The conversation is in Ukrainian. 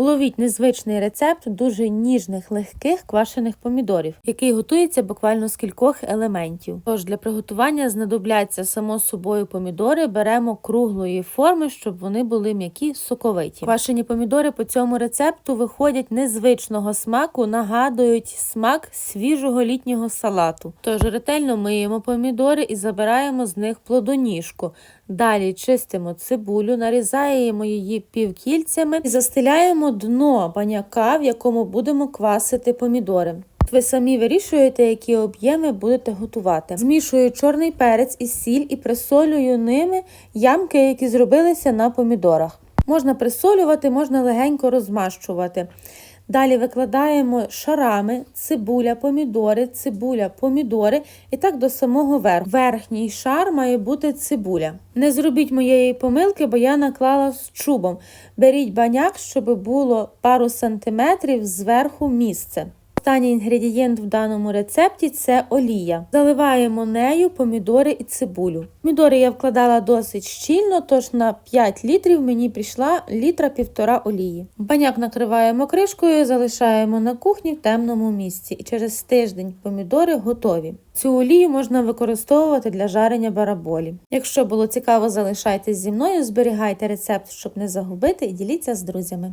Ловіть незвичний рецепт дуже ніжних, легких квашених помідорів, який готується буквально з кількох елементів. Тож для приготування знадобляться само собою помідори. Беремо круглої форми, щоб вони були м'які, соковиті. Квашені помідори по цьому рецепту виходять незвичного смаку, нагадують смак свіжого літнього салату. Тож ретельно миємо помідори і забираємо з них плодоніжку. Далі чистимо цибулю, нарізаємо її півкільцями і застеляємо дно баняка, в якому будемо квасити помідори. Ви самі вирішуєте, які об'єми будете готувати. Змішую чорний перець і сіль і присолюю ними ямки, які зробилися на помідорах. Можна присолювати, можна легенько розмащувати. Далі викладаємо шарами цибуля, помідори, цибуля, помідори і так до самого верху. Верхній шар має бути цибуля. Не зробіть моєї помилки, бо я наклала з чубом. Беріть баняк, щоб було пару сантиметрів зверху місце. Останній інгредієнт в даному рецепті це олія. Заливаємо нею помідори і цибулю. Помідори я вкладала досить щільно, тож на 5 літрів мені прийшла літра півтора олії. Баняк накриваємо кришкою, залишаємо на кухні в темному місці, і через тиждень помідори готові. Цю олію можна використовувати для жарення бараболі. Якщо було цікаво, залишайтесь зі мною, зберігайте рецепт, щоб не загубити, і діліться з друзями.